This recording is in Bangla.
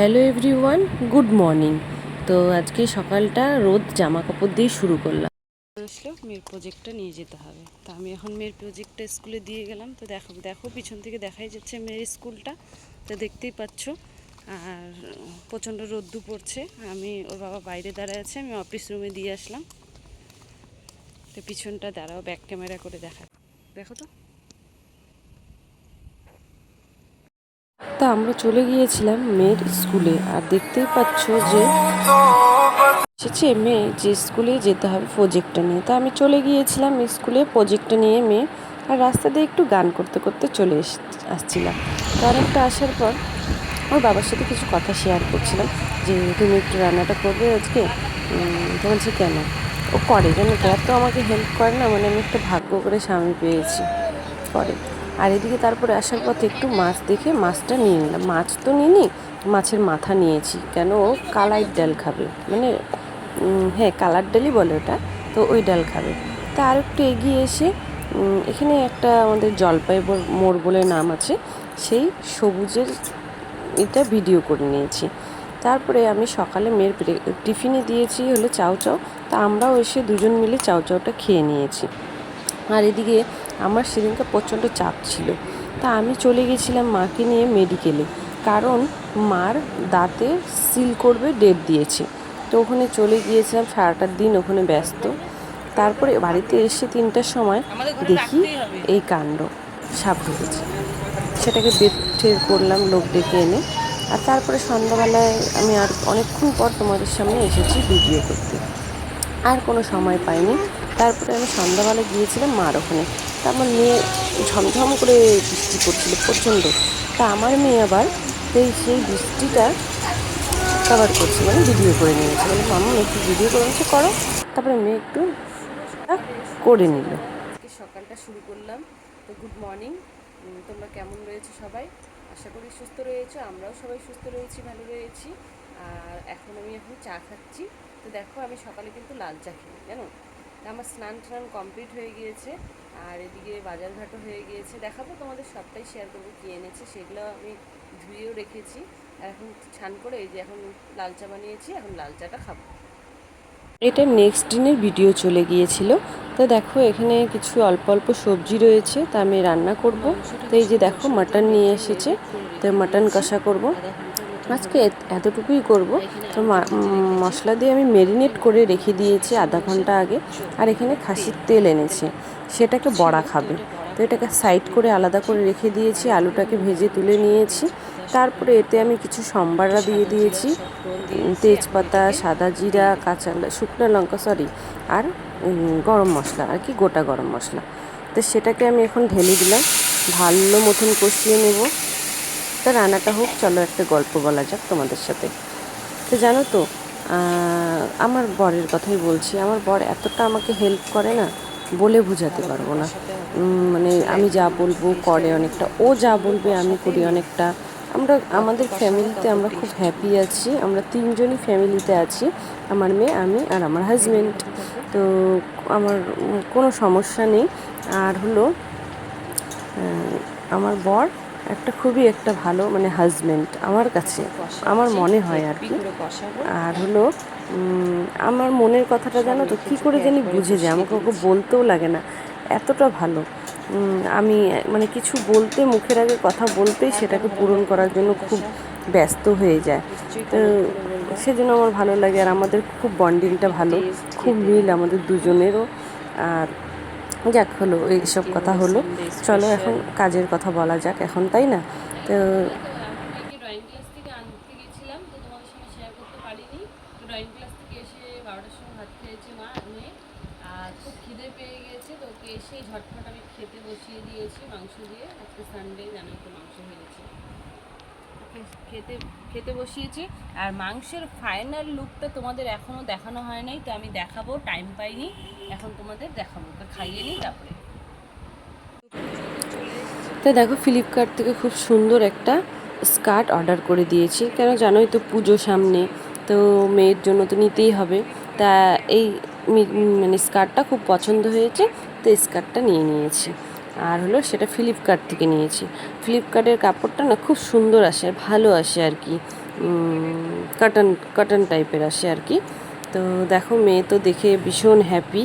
Hello everyone, good morning. তো আজকে সকালটা রোদ জামা কাপড় দিয়ে শুরু করলাম। আসলো, মেয়ের প্রজেক্টটা নিয়ে যেতে হবে। তো আমি এখন মেয়ের প্রজেক্টটা স্কুলে দিয়ে গেলাম। তো দেখো দেখো, পিছন থেকে দেখাই যাচ্ছে মেয়ের স্কুলটা। তো দেখতেই পাচ্ছ, আর প্রচণ্ড রোদ্দু পড়ছে। আমি, ওর বাবা বাইরে দাঁড়ায় আছে, আমি অফিস রুমে দিয়ে আসলাম। তো পিছনটা দাঁড়াও ব্যাক ক্যামেরা করে দেখা। দেখো তো। তা আমরা চলে গিয়েছিলাম মেয়ের স্কুলে আর দেখতেই পাচ্ছ যে এসেছে মেয়ে যে স্কুলে যেতে হবে প্রজেক্টটা নিয়ে। তা আমি চলে গিয়েছিলাম স্কুলে প্রজেক্টটা নিয়ে মেয়ে আর রাস্তা দিয়ে একটু গান করতে করতে চলে এস, আসছিলাম। তো অনেকটা আসার পর ওর বাবার সাথে কিছু কথা শেয়ার করছিলাম যে, তুমি একটু রান্নাটা করবে আজকে? তো বলছে, কেন? ও করে, জানো তো আমাকে হেল্প করে না মানে আমি একটা ভাগ্য করে স্বামী পেয়েছি। করে। আর এদিকে তারপরে আসার পথে একটু মাছ দেখে মাছটা নিয়ে নিলাম। মাছ তো নিইনি মাছের মাথা নিয়েছি। কেন? কালাই ডাল খাবে। মানে হ্যাঁ কালার ডালই বলে ওটা। তো ওই ডাল খাবে। তা আর একটু এগিয়ে এসে এখানে একটা আমাদের জলপাই মোড় বলে নাম আছে। সেই সবুজের এটা ভিডিও করে নিয়েছি। তারপরে আমি সকালে মেয়ের টিফিনে দিয়েছি হলো চাউ চাউ তা আমরাও এসে দুজন মিলে চাউ চাউটা খেয়ে নিয়েছি। আর এদিকে আমার সেদিনকে প্রচণ্ড চাপ ছিল। তা আমি চলে গেছিলাম মাকে নিয়ে মেডিকেলে কারণ মার দাঁতে সিল করবে ডেট দিয়েছে। তো ওখানে চলে গিয়েছিলাম সারাটার দিন ওখানে ব্যস্ত। তারপরে বাড়িতে এসে তিনটার সময় দেখি এই কাণ্ড সাপ ঢুকেছে। সেটাকে বের করলাম লোক ডেকে এনে। আর তারপরে সন্ধ্যাবেলায় আমি আর অনেকক্ষণ পর তোমাদের সামনে এসেছি ভিডিও করতে। আর কোনো সময় পাইনি। তারপরে আমি সন্ধ্যাবেলা গিয়েছিলাম মার ওখানে। আমার মেয়ে ঝমঝম করে বৃষ্টি পড়ছিল, প্রচণ্ড। তা আমার মেয়ে আবার সেই সেই বৃষ্টিটা কভার করছে মানে ভিডিও করে নিয়েছে। মানে মামা, একটু ভিডিও করে নিচ্ছে, করো। তারপরে মেয়ে একটু করে নিল। সকালটা শুরু করলাম। তো গুড মর্নিং তোমরা কেমন রয়েছো সবাই? আশা করি সুস্থ রয়েছো। আমরাও সবাই সুস্থ রয়েছি, ভালো রয়েছি। আর এখন আমি এখন চা খাচ্ছি। তো দেখো, আমি সকালে কিন্তু লাল চা খাই জানো? আমার স্নান টান কমপ্লিট হয়ে গিয়েছে। আর এদিকে বাজারঘাটও হয়ে গিয়েছে। দেখাবো তোমাদের সবটাই শেয়ার করব কী এনেছে সেগুলো আমি ধুয়েও রেখেছি। এখন ছান করে এই যে এখন লাল চা বানিয়েছি এখন লাল চাটা খাব। এটা নেক্সট দিনের ভিডিও চলে গিয়েছিল। তো দেখো এখানে কিছু অল্প অল্প সবজি রয়েছে তা আমি রান্না করব। তো এই যে দেখো মাটন নিয়ে এসেছে। তো মাটন কষা করব। আজকে এত- এতটুকুই করব। তো মশলা দিয়ে আমি মেরিনেট করে রেখে দিয়েছি আধা ঘণ্টা আগে। আর এখানে খাসির তেল এনেছি। সেটাকে বড়া খাবে। তো এটাকে সাইড করে আলাদা করে রেখে দিয়েছি। আলুটাকে ভেজে তুলে নিয়েছি। তারপরে এতে আমি কিছু সম্বাররা দিয়ে দিয়েছি। তেজপাতা, সাদা জিরা, কাঁচা শুকনো লঙ্কা সরি আর গরম মশলা, আর কি গোটা গরম মশলা। তো সেটাকে আমি এখন ঢেলে দিলাম। ভালো মতন কষিয়ে নেব। তা রান্নাটা হোক, চলো একটা গল্প বলা যাক তোমাদের সাথে। তো জানো তো আমার বরের কথাই বলছি, আমার বর এতটা আমাকে হেল্প করে না, বলে বোঝাতে পারব না। মানে আমি যা বলব করে অনেকটা, ও যা বলবে আমি করি অনেকটা। আমরা, আমাদের ফ্যামিলিতে আমরা খুব হ্যাপি আছি, আমরা তিনজনই ফ্যামিলিতে আছি, আমার মেয়ে, আমি আর আমার হাজব্যান্ড তো আমার কোনো সমস্যা নেই। আর হলো আমার বর একটা খুবই একটা ভালো মানে হাজবেন্ড আমার কাছে, আমার মনে হয় আর কি। আর হলো আমার মনের কথাটা জানো তো, কী করে জানি বুঝে যায়, আমাকে ওকে বলতেও লাগে না। এতটা ভালো। আমি মানে কিছু বলতে, মুখের আগে কথা বলতেই সেটাকে পূরণ করার জন্য খুব ব্যস্ত হয়ে যায়। তো সেজন্য আমার ভালো লাগে, আর আমাদের খুব বন্ডিংটা ভালো, খুব মিল আমাদের দুজনেরও। আর যাক হলো এইসব কথা হলো। চলো এখন কাজের কথা বলা যাক এখন তাই না? তো ড্রয়িং ক্লাস থেকে আনতে গেছিলাম তো তোমাদের সঙ্গে শেয়ার করতে পারিনি। তো ড্রয়িং ক্লাস থেকে এসে বারোটার সময় ভাত খেয়েছে মা মেয়ে। আর খুব খিদে পেয়ে গিয়েছে তো ওকে এসেই ঝটফট আমি খেতে বসিয়ে দিয়েছি মাংস দিয়ে। আজকে সানডে তো মাংস হয়েছে। খেতে খেতে বসিয়েছি। আর মাংসের ফাইনাল লুকটা তোমাদের এখনও দেখানো হয় নাই তো আমি দেখাবো টাইম পাইনি। এখন তোমাদের দেখাবো। খাইয়ে নিই তারপরে। তো দেখো ফ্লিপকার্ট থেকে খুব সুন্দর একটা স্কার্ট অর্ডার করে দিয়েছি। কেন জানোই তো পুজো সামনে, তো মেয়ের জন্য তো নিতেই হবে। তা এই মানে স্কার্টটা খুব পছন্দ হয়েছে, তো স্কার্টটা নিয়ে নিয়েছি। আর হলো সেটা ফ্লিপকার্ট থেকে নিয়েছি। ফ্লিপকার্টের কাপড়টা না খুব সুন্দর আসে, আর ভালো আসে আর কি। কাটন কাটন টাইপের আসে আর কি। তো দেখো, মেয়ে তো দেখে ভীষণ হ্যাপি